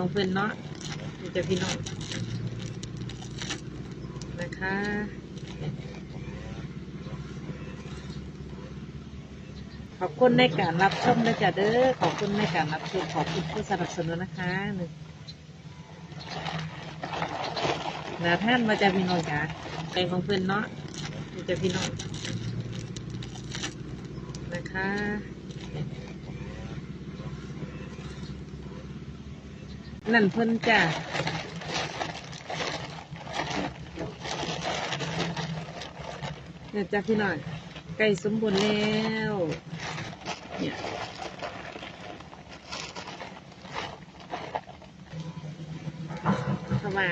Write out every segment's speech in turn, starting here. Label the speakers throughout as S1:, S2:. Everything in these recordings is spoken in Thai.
S1: ของเพื่อนเนาะมีแต่พี่น้องนะคะขอบคุณในการรับชมนะจ๊ะเด้อขอบคุณในการรับชมขอบคุณผู้สนับสนุนนะคะหนึ่งนาท่านมาจากพี่น้องจ้ะไปของเพื่อนเนาะมีแต่พี่น้องนะคะ นั่นเพิ่นจ้ะเนี่ยจ้ะพี่น้องไก่สมบูรณ์แล้วเนี่ยเข้ามา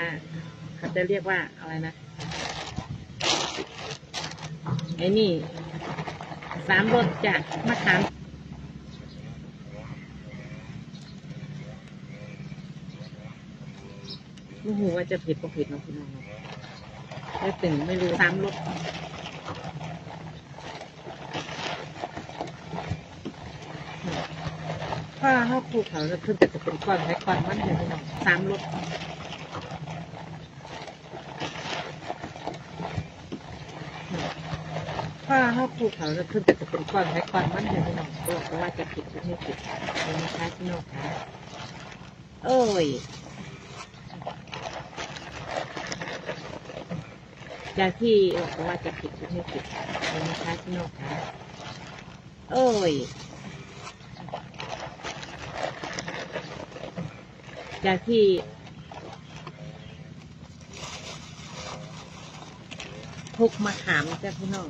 S1: เขาจะเรียกว่าอะไรนะไอ้นี่สามรสจ้ะมะขาม ไม่รู้ว่าจะผิดก็ผิดเนาะพี่น้องเนาะแล้วถึงไม่รู้สามรสถ้าเขาครูเขาจะขึ้นแต่จะเป็นก้อนแค่ก้อนมันเดียวพี่น้องสามรสถ้าเขาครูเขาจะขึ้นแต่จะเป็นก้อนแค่ก้อนมันเดียวพี่น้องก็บอกว่าจะผิดหรือไม่ผิดเป็นนะคะพี่น้องคะเอ้ย จากที่บอกว่าจะผิดหรือไม่ผิดเป็นะคะพี่น้องคะเอ้ยจากที่พกมะขามจ้ะพี่น้อง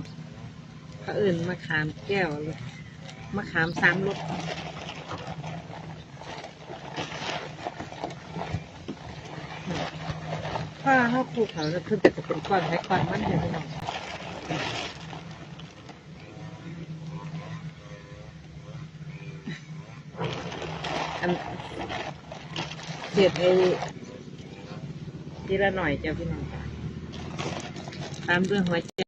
S1: เขาเอื่นมะขามแก้วเลยมะขามสามรส ถ้าห้าครูเขาจะขึ้นแต่จะเป็นก้อนแค่ก้อนมันเดียวพี่น้องอันเสียดไอ้ทีละหน่อยจ้ะพี่น้องจ้ะตามด้วยหัวใจ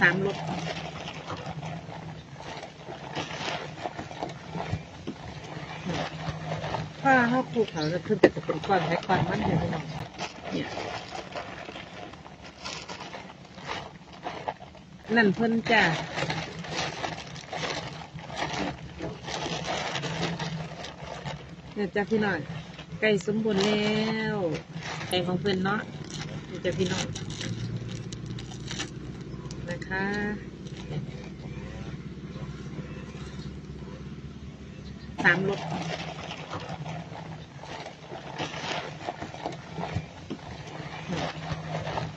S1: สามรสถ้าเขาครูเขาจะขึ้นแต่จะเป็นก้อนแค่ก้อนมันเดียวพี่น้องเนี่ยนั่นเพิ่นจ้ะเนี่ยจ้ะพี่น้องไก่สมบูรณ์แล้วไก่ของเพิ่นเนาะนี่จ้ะพี่น้อง นะคะสามรส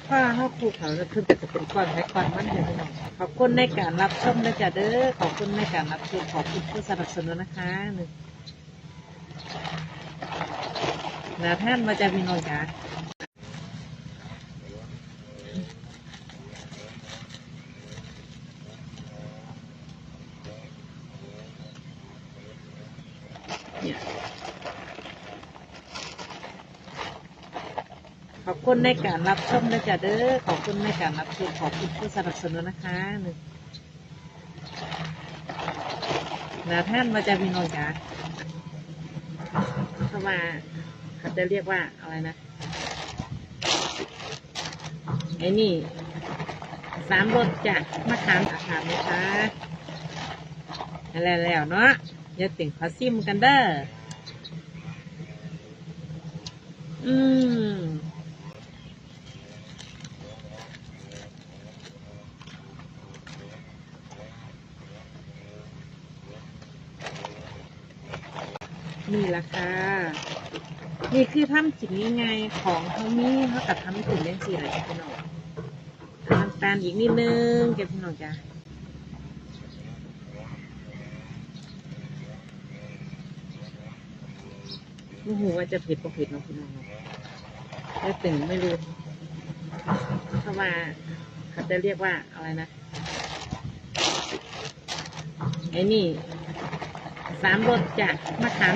S1: ถ้าเขาครูเขาจะขึ้นแต่จะเป็นก้อนแค่ก้อนมันเดียวพี่น้องขอบคุณในการรับชมนะจ๊ะเด้อขอบคุณในการรับชมขอบคุณผู้สนับสนุนนะคะหนึ่งนาท่านมาจากพี่น้องจ้ะ ขอบคุณในการรับชมนะจ๊ะเด้อ ขอบคุณในการรับชม ขอบคุณผู้สนับสนุนนะคะหนึ่งนาท่านมาจากพี่น้องจ้ะเข้ามาเขาจะเรียกว่าอะไรนะ ไอ้นี่สามรสจ้ะมะขามอาหารนะคะแล้วแล้วเนาะ อย่าติ่งขอซิมกันเด้อ อืมนี่ละค่ะ นี่คือทำจิตนี้ไงของเขามีเขากับทำถึงเรื่องสี่อะไรพี่น้องน้ำตาลอีกนิดนึงเก็บพี่น้องจ้ะ ไม่รู้ว่าจะผิดก็ผิดเนาะพี่น้องไม่ตึงไม่รู้เข้ามาเขาจะเรียกว่าอะไรนะไอ้นี่สามรสจากมะขาม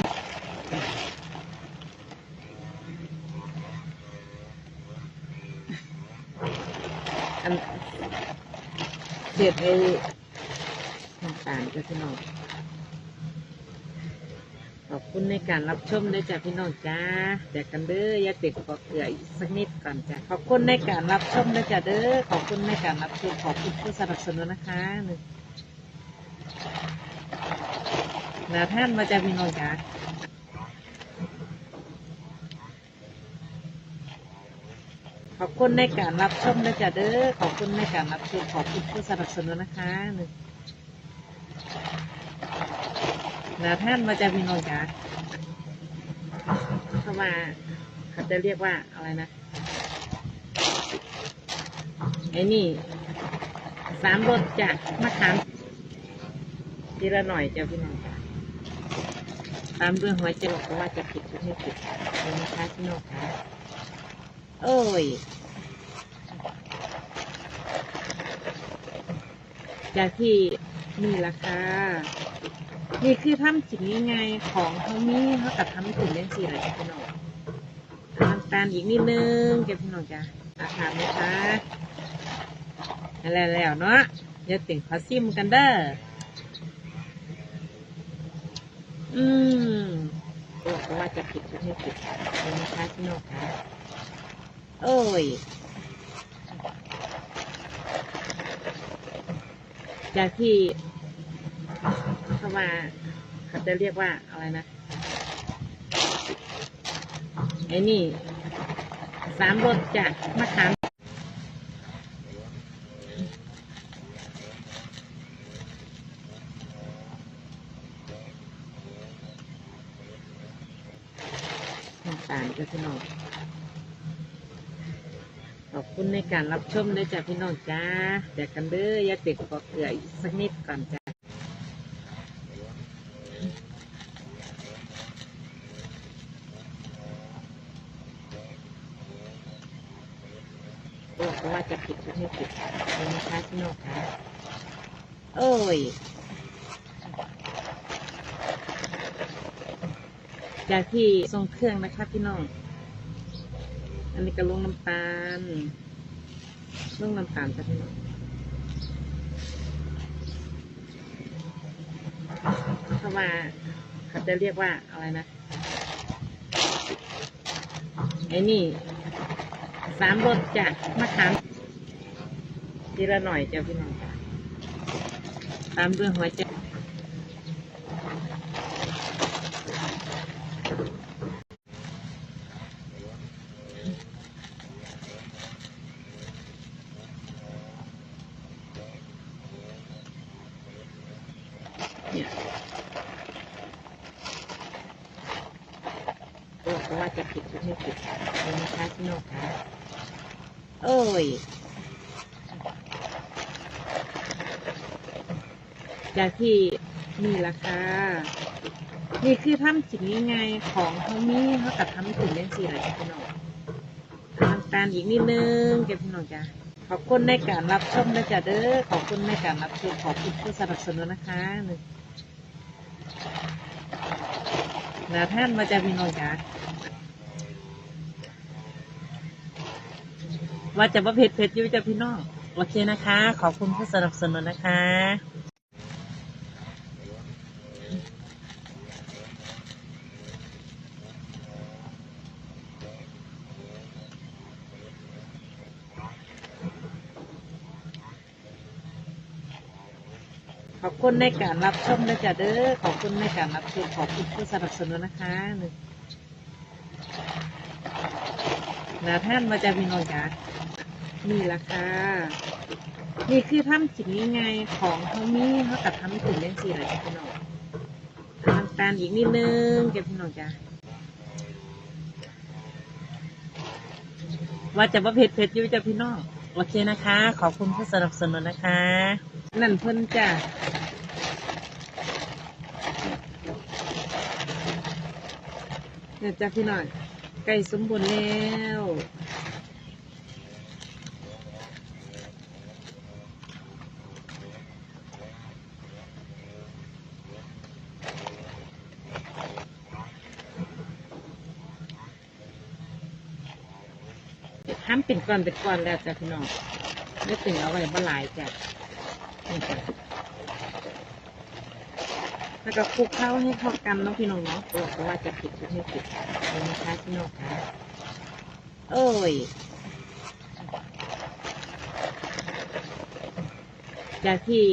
S1: อันเจ็ดไอ้ต่างๆก็จหน่อย ขอบคุณในการรับชมด้วยจ้ะพี่น้องจ้าแจกกันเด้ออย่าติดขอเกลืออีกสักนิดก่อนจ้ะขอบคุณในการรับชมด้วยจ้ะเด้อขอบคุณในการรับชมขอบคุณผู้สนับสนุนนะคะหนึ่งนาท่านมาจากพี่น้องจ้าขอบคุณในการรับชมด้วยจ้ะเด้อขอบคุณในการรับชมขอบคุณผู้สนับสนุนนะคะหนึ่ง นาท่านมาจากพี่น้องจ้าเข้ามาเขาจะเรียกว่าอะไรนะไอ้นี่สามรสจ้ะมะขามทีละหน่อยจ้ะพี่น้องจ้าตามด้วยหัวใจบอกว่าจะผิดหรือไม่ผิดเป็นนะคะพี่น้องค่ะโอ้ยจากที่นี่ราคา นี่คือทำสิ่งง่ายๆของเขามีเขากับทำถึงเล่นสีอะไรจ้ะพี่น้องน้ำตาลอีกนิดนึงเก็บพี่น้องจ้ะอาหารนะคะแล้วแล้วเนาะอย่าติ่งขอซิมกันเด้ออืมบอกว่าจะผิดหรือไม่ผิดนนะคะพี่น้องค่ะโอ้ยจากที่ เขามาเขาจะเรียกว่าอะไรนะไอ้นี่สามรสจากมะขามน้ำตาลก็พี่น้องขอบคุณในการรับชมด้วยจ้ะพี่น้องจ้าแจกกันเด้ออย่าติดขอเกลืออีกสักนิดก่อนจ้ะ บอกว่าจะผิดหรือไม่ผิดเป็นนะคะพี่น้องค่ะโอ้ย จากที่ทรงเครื่องนะคะพี่น้อง อันนี้ก็ลงน้ำตาล ลงน้ำตาลจ้ะพี่น้องเพราะว่าเขาจะเรียกว่าอะไรนะ ไอ้นี่สามรสจ้ะมะขามทีละหน่อยจ้ะพี่น้องจ้ะ ตามด้วยหัวใจเนี่ยบอกว่าจะผิดหรือไม่ผิดเป็นะคะพี่น้องค่ะโอ้ย จากที่นี่ราคานี่คือทำสิ่งง่ายๆของเขามีเขากับทำถึงเล่นสีอะไรจ้ะพี่น้องน้ำตาลอีกนิดนึงเก็บพี่น้องจ้ะขอบคุณในการรับชมนะจ๊ะเด้อขอบคุณในการรับชมขอบคุณผู้สนับสนุนนะคะหนึ่งนาท่านมาจากพี่น้องจ้ะว่าจะว่าเผ็ดเผ็ดอยู่จ้ะพี่น้องโอเคนะคะ ขอบคุณผู้สนับสนุนนะคะ ขอบคุณในการรับชมนะจ๊ะเด้อขอบคุณในการรับชมขอบคุณผู้สนับสนุนนะคะหนึ่งนาท่านมาจาพี่น้องจ้ะนี่ราคานี่คือทำสิ่งง่ายๆของเขามีเขากับทำถึงเล่นสีอะไรจ้ะพี่น้องน้ำตาลอีกนิดนึงเก็บพี่น้องจ้ะว่าจะว่าเผ็ดเผ็ดอยู่จ้ะพี่น้องโอเคนะคะ ขอบคุณผู้สนับสนุนนะคะ นั่นเพิ่นจ้ะเนี่ยจ้ะพี่น้องไก่สมบูรณ์แล้วห้ามเป็นก้อนเป็นก้อนแล้วจ้ะพี่น้องไม่ถึงเอาไว้บ่หลายจ้ะนี่จ้ะ แล้วก็คลุกเข้าให้เข้ากันเนาะพี่น้องเนาะบอกว่าจะผิดจะไม่ผิดเลยนะคะพี่น้องคะเอ้ยจากที่